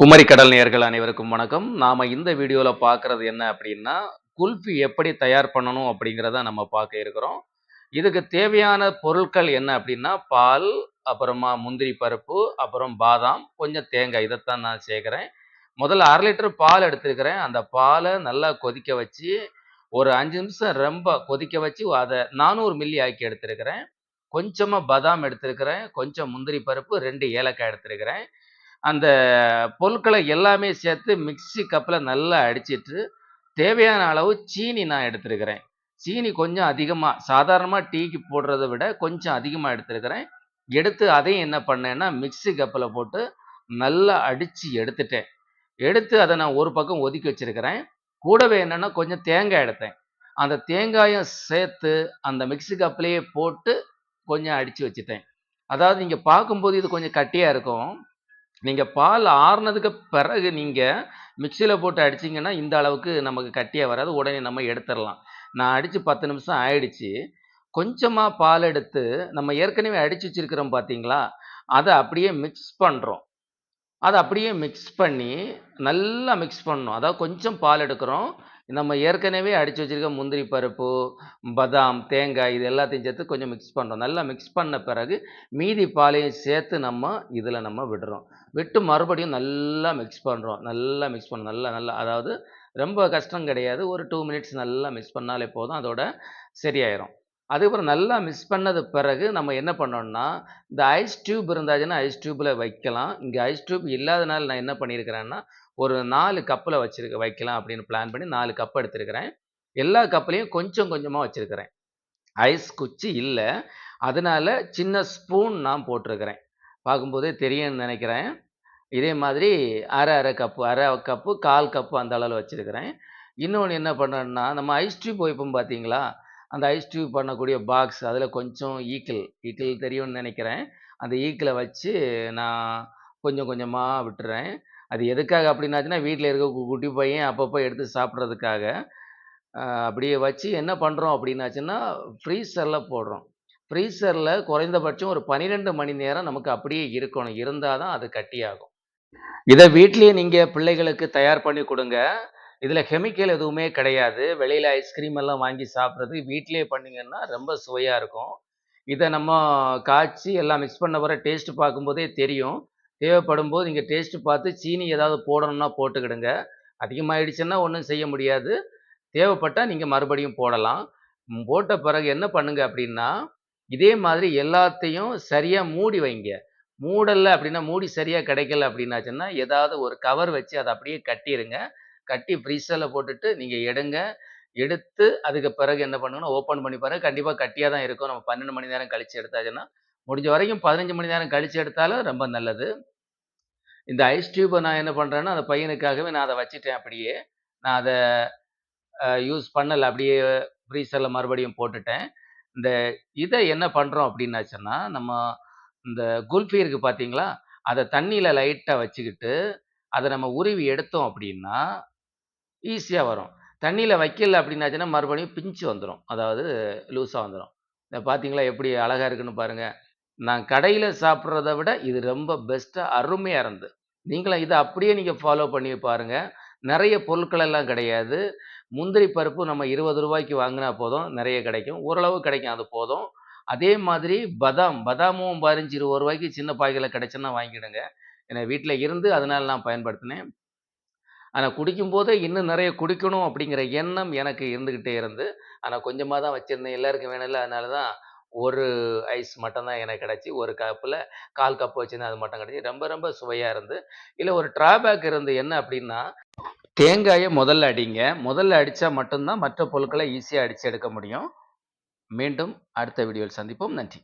குமரி கடல் நேர்கள் அனைவருக்கும் வணக்கம். நாம இந்த வீடியோவில் பார்க்கறது என்ன அப்படின்னா குல்ஃபி எப்படி தயார் பண்ணணும் அப்படிங்கிறத நம்ம பார்க்க இருக்கிறோம். இதுக்கு தேவையான பொருட்கள் என்ன அப்படின்னா பால் அப்புறமா முந்திரி பருப்பு அப்புறம் பாதாம் கொஞ்சம் தேங்காய். இதைத்தான் நான் சேர்க்குறேன். முதல்ல அரை லிட்டர் பால் எடுத்துருக்கிறேன். அந்த பாலை நல்லா கொதிக்க வச்சு ஒரு அஞ்சு நிமிஷம் ரொம்ப கொதிக்க வச்சு அதை நானூறு மில்லி ஆக்கி எடுத்துருக்கிறேன். கொஞ்சமாக பாதாம் எடுத்துருக்கிறேன். கொஞ்சம் முந்திரி பருப்பு ரெண்டு ஏலக்காய் எடுத்துருக்கிறேன். அந்த பொருட்களை எல்லாமே சேர்த்து மிக்ஸி கப்பில் நல்லா அடிச்சிட்டு தேவையான அளவு சீனி நான் எடுத்துருக்கிறேன். சீனி கொஞ்சம் அதிகமாக சாதாரணமாக டீக்கு போடுறத விட கொஞ்சம் அதிகமாக எடுத்துருக்கிறேன். எடுத்து அதையும் என்ன பண்ணேன்னா மிக்ஸி கப்பில் போட்டு நல்லா அடித்து எடுத்துட்டேன். எடுத்து அதை நான் ஒரு பக்கம் ஒதுக்கி வச்சிருக்கிறேன். கூடவே என்னென்னா கொஞ்சம் தேங்காய் எடுத்தேன். அந்த தேங்காயும் சேர்த்து அந்த மிக்ஸி கப்லேயே போட்டு கொஞ்சம் அடித்து வச்சுட்டேன். அதாவது நீங்கள் பார்க்கும்போது இது கொஞ்சம் கட்டியாக இருக்கும். நீங்கள் பால் ஆறுனதுக்கு பிறகு நீங்கள் மிக்சியில் போட்டு அடிச்சிங்கன்னா இந்த அளவுக்கு நமக்கு கட்டியாக வராது. உடனே நம்ம எடுத்துடலாம். நான் அடித்து பத்து நிமிஷம் ஆயிடுச்சு. கொஞ்சமாக பால் எடுத்து நம்ம ஏற்கனவே அடித்து வச்சிருக்கிறோம் பார்த்தீங்களா அதை அப்படியே மிக்ஸ் பண்ணுறோம் அதை அப்படியே மிக்ஸ் பண்ணி நல்லா மிக்ஸ் பண்ணணும். அதாவது கொஞ்சம் பால் எடுக்கிறோம். நம்ம ஏற்கனவே அடித்து வச்சிருக்க முந்திரி பருப்பு பதாம் தேங்காய் இது எல்லாத்தையும் சேர்த்து கொஞ்சம் மிக்ஸ் பண்ணுறோம் நல்லா மிக்ஸ் பண்ண பிறகு மீதி பாலையும் சேர்த்து நம்ம இதில் நம்ம விடுறோம். விட்டு மறுபடியும் நல்லா மிக்ஸ் பண்ணுறோம் நல்லா மிக்ஸ் பண்ணுறோம் நல்லா நல்லா அதாவது ரொம்ப கஷ்டம் கிடையாது. ஒரு டூ மினிட்ஸ் நல்லா மிக்ஸ் பண்ணாலே போதும். அதோட சரியாயிரும். அதுக்கப்புறம் நல்லா மிக்ஸ் பண்ணது பிறகு நம்ம என்ன பண்ணோம்னா இந்த ஐஸ் டியூப் இருந்தாச்சுன்னா ஐஸ் டியூப்பில் வைக்கலாம். இங்கே ஐஸ் டியூப் இல்லாதனால நான் என்ன பண்ணியிருக்கிறேன்னா ஒரு நாலு கப்பில் வச்சிருக்க வைக்கலாம் அப்படின்னு பிளான் பண்ணி நாலு கப் எடுத்திருக்கிறேன். எல்லா கப்லேயும் கொஞ்சம் கொஞ்சமாக வச்சுருக்கிறேன். ஐஸ் குச்சி இல்லை. அதனால சின்ன ஸ்பூன் நான் போட்டிருக்கிறேன். பார்க்கும்போதே தெரியும்னு நினைக்கிறேன். இதே மாதிரி அரை அரை கப்பு அரை கப்பு கால் கப்பு அந்த அளவில் வச்சுருக்கிறேன். இன்னொன்று என்ன பண்ணுறேன்னா நம்ம ஐஸ் டியூப் வைப்போம் பார்த்தீங்களா அந்த ஐஸ் டியூப் பண்ணக்கூடிய பாக்ஸ் அதில் கொஞ்சம் ஈக்கிள் ஈக்கிள் தெரியும்னு நினைக்கிறேன். அந்த ஈக்கிளை வச்சு நான் கொஞ்சம் கொஞ்சமாக விட்டுறேன். அது எதுக்காக அப்படின்னாச்சுன்னா வீட்டில் இருக்க குட்டி பையன் அப்பப்போ எடுத்து சாப்பிட்றதுக்காக அப்படியே வச்சு என்ன பண்ணுறோம் அப்படின்னாச்சுன்னா ஃப்ரீசரில் போடுறோம். ஃப்ரீசரில் குறைந்தபட்சம் ஒரு பன்னிரெண்டு மணி நேரம் நமக்கு அப்படியே இருக்கணும். இருந்தால் தான் அது கட்டியாகும். இதை வீட்லேயே நீங்கள் பிள்ளைகளுக்கு தயார் பண்ணி கொடுங்க. இதில் கெமிக்கல் எதுவுமே கிடையாது. வெளியில் ஐஸ்கிரீம் எல்லாம் வாங்கி சாப்பிட்றது வீட்டிலே பண்ணிங்கன்னா ரொம்ப சுவையாக இருக்கும். இதை நம்ம காய்ச்சி எல்லாம் மிக்ஸ் பண்ண வர டேஸ்ட் பார்க்கும்போதே தெரியும். தேவைப்படும் போது நீங்கள் டேஸ்ட்டு பார்த்து சீனி ஏதாவது போடணும்னா போட்டுக்கிடுங்க. அதிகமாகிடுச்சுன்னா ஒன்றும் செய்ய முடியாது. தேவைப்பட்டால் நீங்கள் மறுபடியும் போடலாம். போட்ட பிறகு என்ன பண்ணுங்க அப்படின்னா இதே மாதிரி எல்லாத்தையும் சரியாக மூடி வைங்க. மூடலை அப்படின்னா மூடி சரியாக கிடைக்கல அப்படின்னாச்சுன்னா ஏதாவது ஒரு கவர் வச்சு அதை அப்படியே கட்டிடுங்க கட்டி ஃப்ரீசரில் போட்டுட்டு நீங்கள் எடுங்க. எடுத்து அதுக்கு பிறகு என்ன பண்ணுங்கன்னா ஓப்பன் பண்ணி பாருங்கள் கண்டிப்பாக கட்டியாக தான் இருக்கும் நம்ம பன்னெண்டு மணி நேரம் கழித்து எடுத்தாச்சுன்னா முடிஞ்ச வரைக்கும் பதினஞ்சு மணி நேரம் கழித்து எடுத்தாலும் ரொம்ப நல்லது. இந்த ஐஸ் டியூப்பை நான் என்ன பண்ணுறேன்னா அந்த பையனுக்காகவே நான் அதை வச்சுட்டேன் அப்படியே. நான் அதை யூஸ் பண்ணலை. அப்படியே ஃப்ரீசரில் மறுபடியும் போட்டுட்டேன். இந்த இதை என்ன பண்ணுறோம் அப்படின்னாச்சுன்னா நம்ம இந்த குல்ஃபி இருக்குது பார்த்தீங்களா அதை தண்ணியில் லைட்டாக வச்சுக்கிட்டு அதை நம்ம உருவி எடுத்தோம் அப்படின்னா ஈஸியாக வரும். தண்ணியில் வைக்கல அப்படின்னாச்சுன்னா மறுபடியும் பிஞ்சு வந்துடும் அதாவது லூஸாக வந்துடும் இதை பார்த்தீங்களா எப்படி அழகாக இருக்குன்னு பாருங்கள் நான் கடையில் சாப்பிட்றத விட இது ரொம்ப பெஸ்ட்டாக அருமையாக இருந்து நீங்களும் இதை அப்படியே நீங்கள் ஃபாலோ பண்ணி பாருங்கள் நிறைய பொருட்கள் எல்லாம் கிடையாது. முந்திரி பருப்பு நம்ம இருபது ரூபாய்க்கு வாங்கினா போதும் நிறைய கிடைக்கும். ஓரளவு கிடைக்கும் அது போதும். அதே மாதிரி பதாம் பதாமும் பதினஞ்சு இருபது ரூபாய்க்கு சின்ன பாய்களை கிடைச்சுன்னா வாங்கிடுங்க. ஏன்னா வீட்டில் இருந்து அதனால் நான் பயன்படுத்தினேன். ஆனால் குடிக்கும்போதே இன்னும் நிறைய குடிக்கணும் அப்படிங்கிற எண்ணம் எனக்கு இருந்துக்கிட்டே இருந்து ஆனால் கொஞ்சமாக தான் வச்சுருந்தேன். எல்லாருக்கும் வேணும்ல அதனால தான் ஒரு ஐஸ் மட்டும்தான் எனக்கு கிடச்சி ஒரு கப்பில் கால் கப் வச்சுருந்தேன் அது மட்டும் கிடச்சி ரொம்ப ரொம்ப சுவையாக இருந்து. இல்லை ஒரு ட்ராபேக் இருந்து என்ன அப்படின்னா தேங்காயை முதல்ல அடிங்க. முதல்ல அடித்தா மட்டும்தான் மற்ற பொருட்களை ஈஸியாக அடித்து எடுக்க முடியும். மீண்டும் அடுத்த வீடியோவில் சந்திப்போம். நன்றி.